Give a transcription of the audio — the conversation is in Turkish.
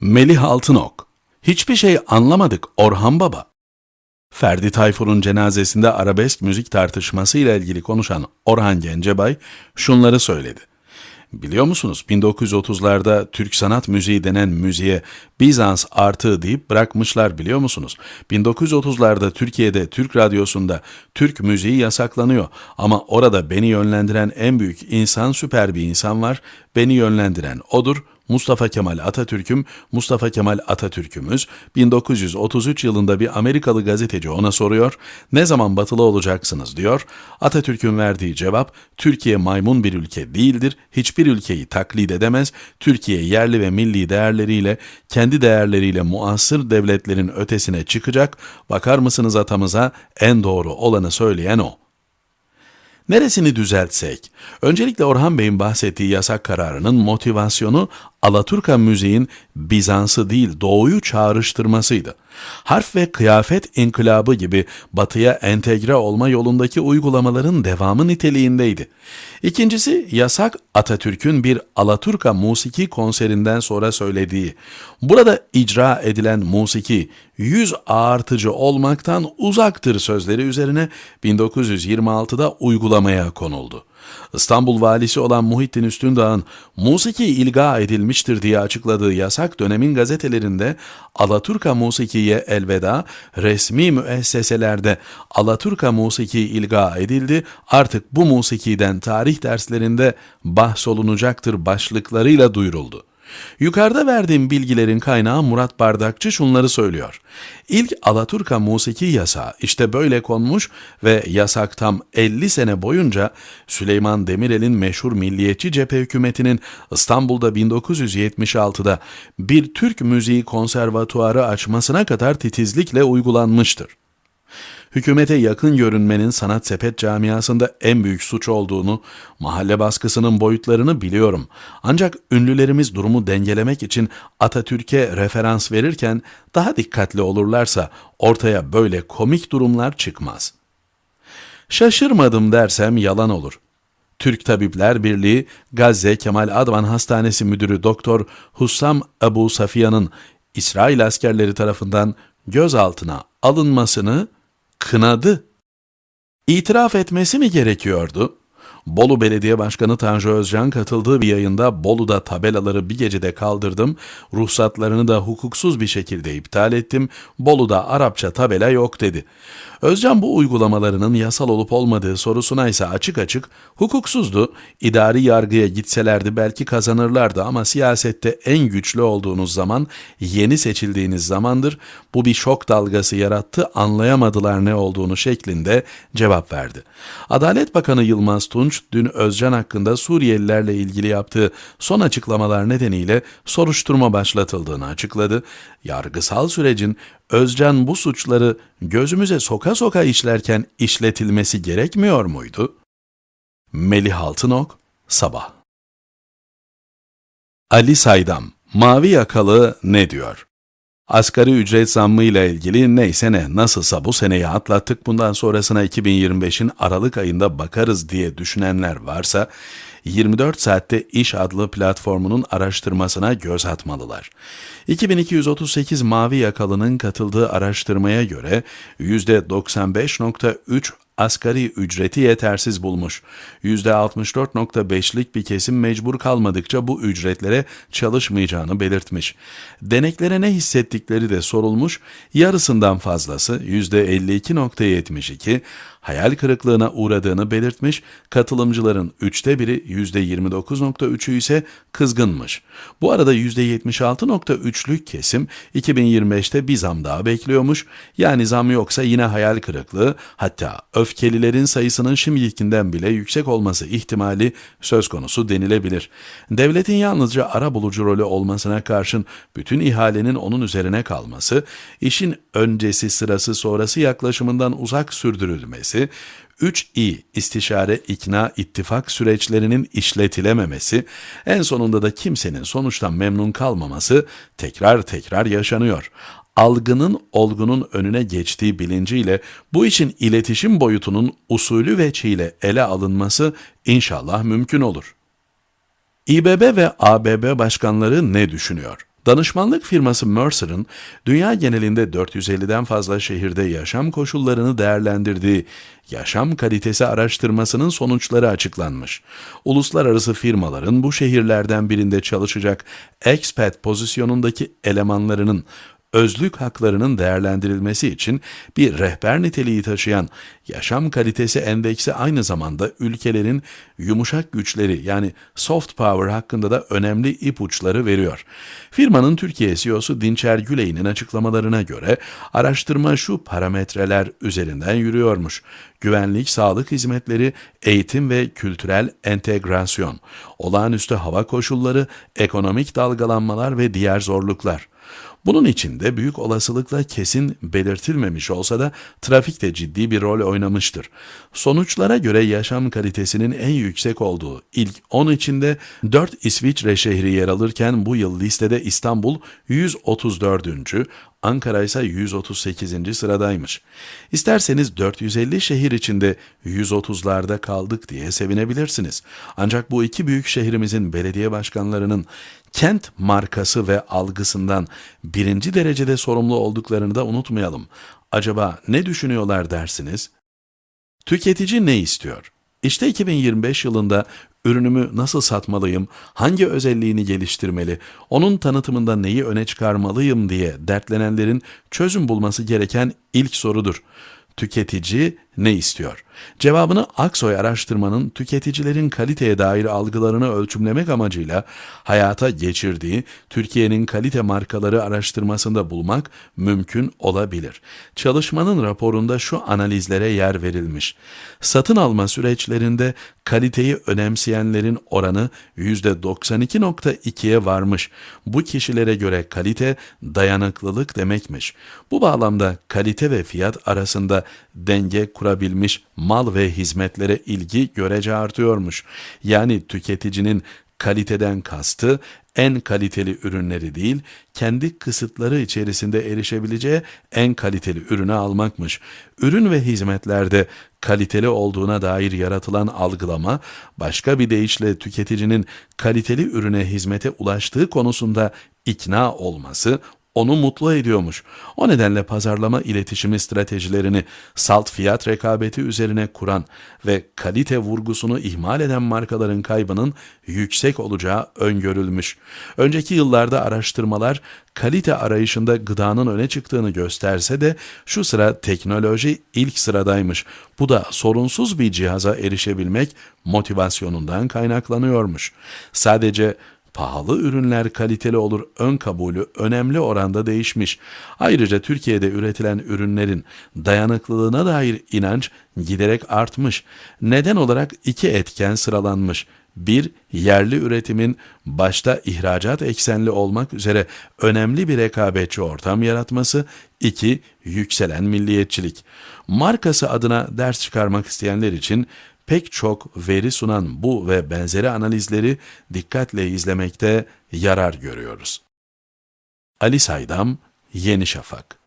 Melih Altınok Hiçbir şey anlamadık Orhan Baba. Ferdi Tayfur'un cenazesinde arabesk müzik tartışması ile ilgili konuşan Orhan Gencebay şunları söyledi. Biliyor musunuz 1930'larda Türk sanat müziği denen müziğe Bizans artığı deyip bırakmışlar biliyor musunuz? 1930'larda Türkiye'de Türk radyosunda Türk müziği yasaklanıyor ama orada beni yönlendiren en büyük insan süper bir insan var. Beni yönlendiren odur. Mustafa Kemal Atatürk'üm, Mustafa Kemal Atatürk'ümüz 1933 yılında bir Amerikalı gazeteci ona soruyor, ne zaman batılı olacaksınız diyor. Atatürk'ün verdiği cevap, Türkiye maymun bir ülke değildir, hiçbir ülkeyi taklit edemez, Türkiye yerli ve milli değerleriyle, kendi değerleriyle muasır devletlerin ötesine çıkacak, bakar mısınız atamıza en doğru olanı söyleyen o.'' Neresini düzeltsek? Öncelikle Orhan Bey'in bahsettiği yasak kararının motivasyonu Alaturka müziğin Bizans'ı değil Doğu'yu çağrıştırmasıydı. Harf ve kıyafet inkılabı gibi batıya entegre olma yolundaki uygulamaların devamı niteliğindeydi. İkincisi yasak Atatürk'ün bir Alaturka musiki konserinden sonra söylediği. Burada icra edilen musiki yüz ağartıcı olmaktan uzaktır sözleri üzerine 1926'da uygulamaya konuldu. İstanbul valisi olan Muhittin Üstündağ'ın musiki ilga edilmiştir diye açıkladığı yasak dönemin gazetelerinde Alaturka musikiye elveda, resmi müesseselerde Alaturka musiki ilga edildi, artık bu musikiden tarih derslerinde bahsolunacaktır başlıklarıyla duyuruldu. Yukarıda verdiğim bilgilerin kaynağı Murat Bardakçı şunları söylüyor. İlk Alaturka musiki yasağı işte böyle konmuş ve yasak tam 50 sene boyunca Süleyman Demirel'in meşhur milliyetçi cephe hükümetinin İstanbul'da 1976'da bir Türk müziği konservatuarı açmasına kadar titizlikle uygulanmıştır hükümete yakın görünmenin sanat sepet camiasında en büyük suç olduğunu, mahalle baskısının boyutlarını biliyorum. Ancak ünlülerimiz durumu dengelemek için Atatürk'e referans verirken daha dikkatli olurlarsa ortaya böyle komik durumlar çıkmaz. Şaşırmadım dersem yalan olur. Türk Tabipler Birliği Gazze Kemal Advan Hastanesi Müdürü Doktor Hussam Abu Safiya'nın İsrail askerleri tarafından gözaltına alınmasını kınadı. İtiraf etmesi mi gerekiyordu? Bolu Belediye Başkanı Tanju Özcan katıldığı bir yayında Bolu'da tabelaları bir gecede kaldırdım, ruhsatlarını da hukuksuz bir şekilde iptal ettim, Bolu'da Arapça tabela yok dedi. Özcan bu uygulamalarının yasal olup olmadığı sorusuna ise açık açık hukuksuzdu, idari yargıya gitselerdi belki kazanırlardı ama siyasette en güçlü olduğunuz zaman yeni seçildiğiniz zamandır. Bu bir şok dalgası yarattı anlayamadılar ne olduğunu şeklinde cevap verdi. Adalet Bakanı Yılmaz Tunç dün Özcan hakkında Suriyelilerle ilgili yaptığı son açıklamalar nedeniyle soruşturma başlatıldığını açıkladı. Yargısal sürecin Özcan bu suçları gözümüze soka soka işlerken işletilmesi gerekmiyor muydu? Melih Altınok, Sabah Ali Saydam, Mavi Yakalı ne diyor? Asgari ücret zammı ile ilgili neyse ne nasılsa bu seneyi atlattık bundan sonrasına 2025'in Aralık ayında bakarız diye düşünenler varsa 24 Saatte İş adlı platformunun araştırmasına göz atmalılar. 2238 mavi yakalının katıldığı araştırmaya göre %95.3 asgari ücreti yetersiz bulmuş. %64.5'lik bir kesim mecbur kalmadıkça bu ücretlere çalışmayacağını belirtmiş. Deneklere ne hissettikleri de sorulmuş, yarısından fazlası %52.72 hayal kırıklığına uğradığını belirtmiş, katılımcıların üçte biri %29.3'ü ise kızgınmış. Bu arada %76.3'lük kesim 2025'te bir zam daha bekliyormuş. Yani zam yoksa yine hayal kırıklığı, hatta öfkelilerin sayısının şimdikinden bile yüksek olması ihtimali söz konusu denilebilir. Devletin yalnızca ara bulucu rolü olmasına karşın bütün ihalenin onun üzerine kalması, işin öncesi sırası sonrası yaklaşımından uzak sürdürülmesi, 3İ istişare ikna ittifak süreçlerinin işletilememesi, en sonunda da kimsenin sonuçtan memnun kalmaması tekrar tekrar yaşanıyor algının olgunun önüne geçtiği bilinciyle bu işin iletişim boyutunun usulü ve çiğle ele alınması inşallah mümkün olur. İBB ve ABB başkanları ne düşünüyor? Danışmanlık firması Mercer'ın dünya genelinde 450'den fazla şehirde yaşam koşullarını değerlendirdiği yaşam kalitesi araştırmasının sonuçları açıklanmış. Uluslararası firmaların bu şehirlerden birinde çalışacak expat pozisyonundaki elemanlarının özlük haklarının değerlendirilmesi için bir rehber niteliği taşıyan yaşam kalitesi endeksi aynı zamanda ülkelerin yumuşak güçleri yani soft power hakkında da önemli ipuçları veriyor. Firmanın Türkiye CEO'su Dinçer Güley'in açıklamalarına göre araştırma şu parametreler üzerinden yürüyormuş. Güvenlik, sağlık hizmetleri, eğitim ve kültürel entegrasyon, olağanüstü hava koşulları, ekonomik dalgalanmalar ve diğer zorluklar. Bunun içinde büyük olasılıkla kesin belirtilmemiş olsa da trafik de ciddi bir rol oynamıştır. Sonuçlara göre yaşam kalitesinin en yüksek olduğu ilk 10 içinde 4 İsviçre şehri yer alırken bu yıl listede İstanbul 134. Ankara ise 138. sıradaymış. İsterseniz 450 şehir içinde 130'larda kaldık diye sevinebilirsiniz. Ancak bu iki büyük şehrimizin belediye başkanlarının kent markası ve algısından birinci derecede sorumlu olduklarını da unutmayalım. Acaba ne düşünüyorlar dersiniz? Tüketici ne istiyor? İşte 2025 yılında ürünümü nasıl satmalıyım, hangi özelliğini geliştirmeli, onun tanıtımında neyi öne çıkarmalıyım diye dertlenenlerin çözüm bulması gereken ilk sorudur. Tüketici ne istiyor? Cevabını Aksoy araştırmanın tüketicilerin kaliteye dair algılarını ölçümlemek amacıyla hayata geçirdiği Türkiye'nin kalite markaları araştırmasında bulmak mümkün olabilir. Çalışmanın raporunda şu analizlere yer verilmiş. Satın alma süreçlerinde kaliteyi önemseyenlerin oranı %92.2'ye varmış. Bu kişilere göre kalite dayanıklılık demekmiş. Bu bağlamda kalite ve fiyat arasında denge kurabilmiş mal ve hizmetlere ilgi görece artıyormuş. Yani tüketicinin kaliteden kastı en kaliteli ürünleri değil, kendi kısıtları içerisinde erişebileceği en kaliteli ürünü almakmış. Ürün ve hizmetlerde kaliteli olduğuna dair yaratılan algılama, başka bir deyişle tüketicinin kaliteli ürüne hizmete ulaştığı konusunda ikna olması, onu mutlu ediyormuş. O nedenle pazarlama iletişimi stratejilerini salt fiyat rekabeti üzerine kuran ve kalite vurgusunu ihmal eden markaların kaybının yüksek olacağı öngörülmüş. Önceki yıllarda araştırmalar kalite arayışında gıdanın öne çıktığını gösterse de şu sıra teknoloji ilk sıradaymış. Bu da sorunsuz bir cihaza erişebilmek motivasyonundan kaynaklanıyormuş. Sadece pahalı ürünler kaliteli olur ön kabulü önemli oranda değişmiş. Ayrıca Türkiye'de üretilen ürünlerin dayanıklılığına dair inanç giderek artmış. Neden olarak iki etken sıralanmış. Bir, yerli üretimin başta ihracat eksenli olmak üzere önemli bir rekabetçi ortam yaratması. iki yükselen milliyetçilik. Markası adına ders çıkarmak isteyenler için pek çok veri sunan bu ve benzeri analizleri dikkatle izlemekte yarar görüyoruz. Ali Saydam, Yeni Şafak